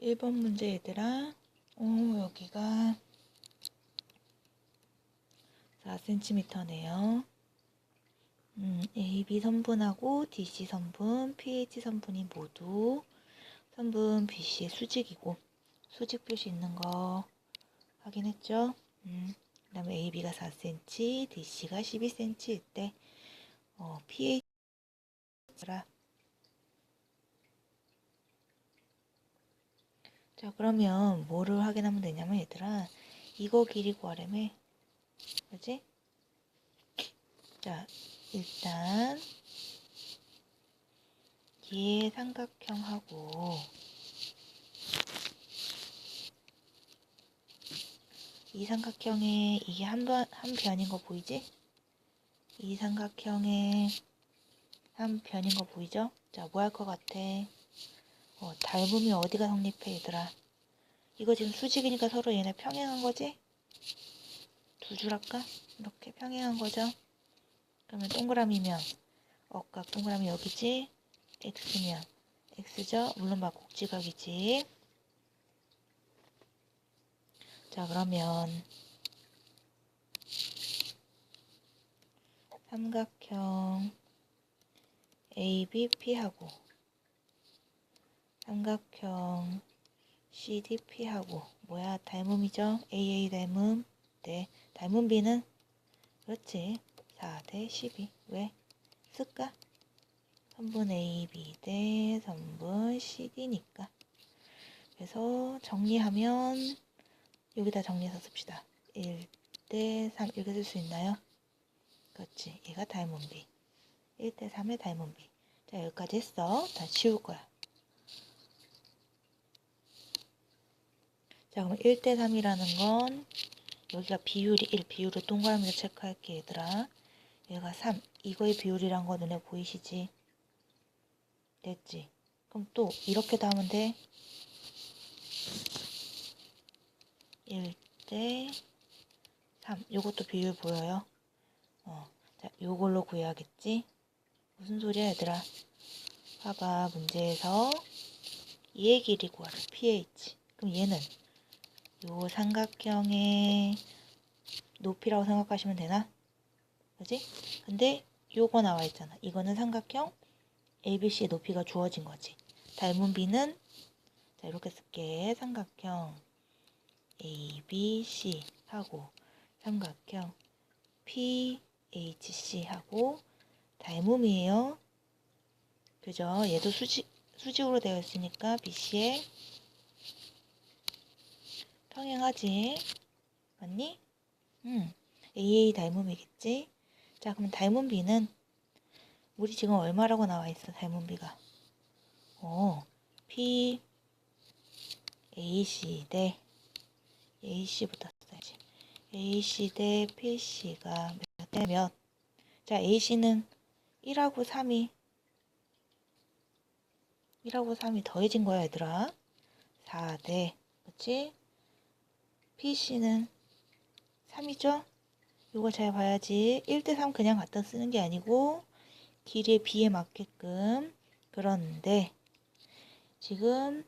1번 문제 얘들아. 어, 여기가 4cm네요. 음, AB 선분하고 DC 선분, pH 선분이 모두 선분 BC의 수직이고 수직 표시 있는 거 확인했죠? 음, 그 다음에 AB가 4cm, DC가 12cm일 때 어, pH라 자 그러면 뭐를 확인하면 되냐면 얘들아 이거 길이 구하려면 그지? 자 일단 얘 삼각형하고 이 삼각형에 이게 한, 번, 한 변인 거 보이지? 이 삼각형에 한 변인 거 보이죠? 자, 뭐 할 것 같아? 어, 닮음이 어디가 성립해, 얘들아? 이거 지금 수직이니까 서로 얘네 평행한 거지? 두 줄 할까? 이렇게 평행한 거죠? 그러면 동그라미면 억각 동그라미 여기지? x면 x죠? 물론 막 곡지각이지. 자, 그러면 삼각형 ABP하고 삼각형 CDP하고 뭐야 닮음이죠? AA 닮음. 네 닮은 B는 그렇지. 4대 12 왜? 쓸까? 선분 AB 대 선분 CD니까. 그래서 정리하면 여기다 정리해서 씁시다. 1대 3 이렇게 쓸 수 있나요? 그렇지. 얘가 닮은 B. 1대 3의 닮은 B. 자 여기까지 했어. 다 지울 거야 자 그럼 1대 3이라는 건 여기가 비율이 1 비율을 동그라미로 체크할게 얘들아. 얘가 3 이거의 비율이란 거 눈에 보이시지? 됐지? 그럼 또 이렇게도 하면 돼. 1대 3 요것도 비율 보여요? 어, 자 요걸로 구해야겠지? 무슨 소리야 얘들아? 봐봐 문제에서 얘의 길이 구하래 pH 그럼 얘는 요 삼각형의 높이라고 생각하시면 되나? 그지? 근데 요거 나와 있잖아. 이거는 삼각형 ABC의 높이가 주어진 거지. 닮은 B는 자 이렇게 쓸게. 삼각형 ABC 하고 삼각형 PHC 하고 닮음이에요. 그죠? 얘도 수직, 수직으로 되어 있으니까 BC의 평행하지. 맞니? 응. AA 닮음이겠지? 자, 그럼 닮은 B는 우리 지금 얼마라고 나와 있어, 닮은 B가? 어, P AC 대 AC부터 써야지. AC 대 PC가 몇 대 몇? 자, AC는 1하고 3이 1하고 3이 더해진 거야, 얘들아. 4대, 그치? PC는 3이죠? 이거 잘 봐야지. 1대3 그냥 갖다 쓰는 게 아니고 길이의 B에 맞게끔 그런데 지금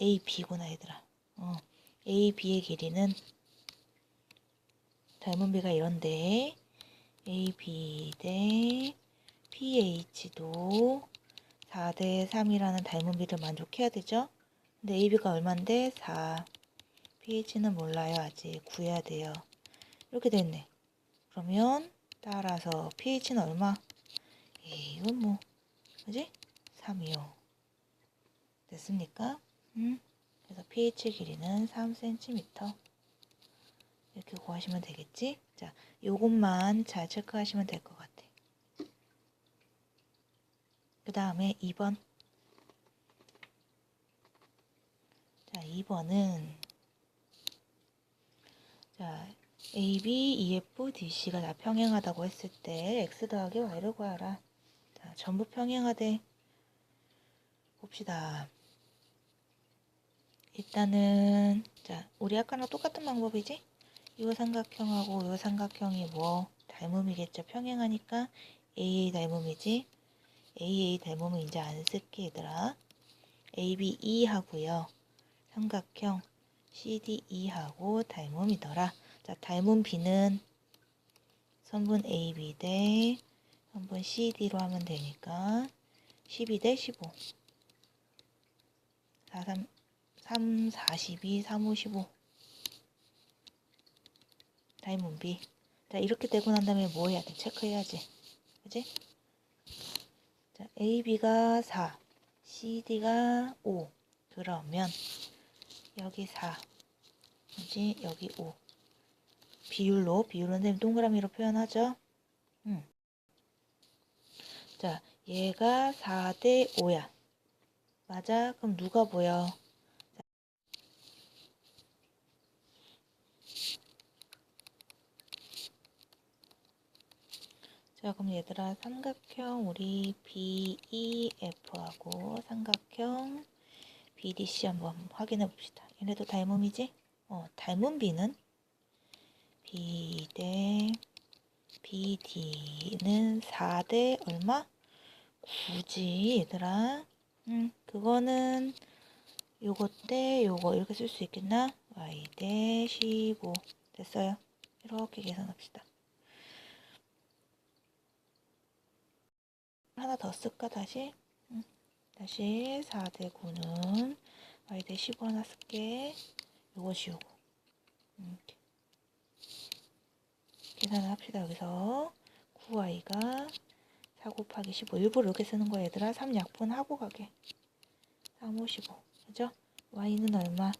A, B구나 얘들아. 어, A, B의 길이는 닮은 B가 이런데 A, B 대 PH도 4대 3이라는 닮은 B를 만족해야 되죠? 근데 A, B가 얼만데? 4. pH는 몰라요. 아직 구해야 돼요. 이렇게 됐네. 그러면 따라서 pH는 얼마? 에이, 이건 뭐, 그지? 3이요. 됐습니까? 음? 그래서 pH 길이는 3cm. 이렇게 구하시면 되겠지? 자, 요것만 잘 체크하시면 될 것 같아. 그 다음에 2번. 자, 2번은 자, AB, EF, DC가 다 평행하다고 했을 때 X 더하기 Y를 구하라. 자, 전부 평행하대. 봅시다. 일단은 자, 우리 아까랑 똑같은 방법이지? 이 삼각형하고 이 삼각형이 뭐 닮음이겠죠. 평행하니까 AA 닮음이지. AA 닮음은 이제 안 쓸게 얘들아. AB 2하고요. 삼각형 CD 2하고 닮음이더라. 자, 닮은 B는 선분 AB 대 선분 CD로 하면 되니까 12 대 15. 4, 3, 3, 42, 3, 5, 15. 닮은 B. 자, 이렇게 되고 난 다음에 뭐 해야 돼? 체크해야지. 그지? 자, AB가 4, CD가 5. 그러면 여기 4, 그지? 여기 5. 비율로, 비율은 동그라미로 표현하죠? 음. 자, 얘가 4대 5야. 맞아? 그럼 누가 보여? 자, 그럼 얘들아, 삼각형 우리 BEF하고 삼각형 BDC 한번 확인해 봅시다. 얘네도 닮음이지? 어, 닮은 B는 B 대 BD는 4대 얼마? 9지, 얘들아. 음, 그거는 요거 대 요거 이렇게 쓸 수 있겠나? Y 대 15 됐어요. 이렇게 계산합시다. 하나 더 쓸까 다시? 음, 다시 4대 9는 y 대 15 하나 쓸게. 요거. 음, 이렇게. 계산을 합시다. 여기서 9y가 4 곱하기 15 일부러 이렇게 쓰는 거야 얘들아. 3 약분하고 가게. 3, 5, 15 그죠? y는 얼마?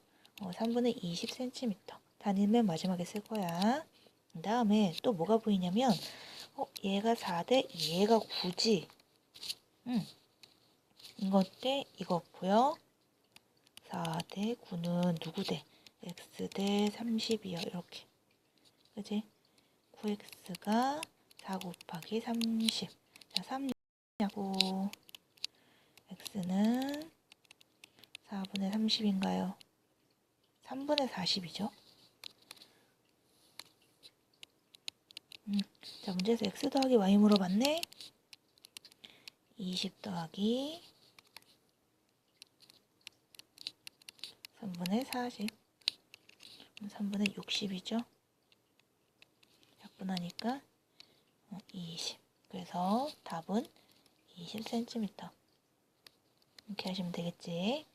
어, 3분의 20cm 단위는 맨 마지막에 쓸 거야. 그 다음에 또 뭐가 보이냐면 어, 얘가 4대 얘가 9지. 응. 이것 대 이거 보여? 4대 9는 누구 대? x 대 30이요. 이렇게. 그지? 9x가 4 곱하기 30. 자, 3냐고. x는 4분의 30인가요? 3분의 40이죠. 음, 자, 문제에서 x 더하기 y 물어봤네. 20 더하기 3분의 40 3분의 60이죠? 약분하니까 20 그래서 답은 20cm 이렇게 하시면 되겠지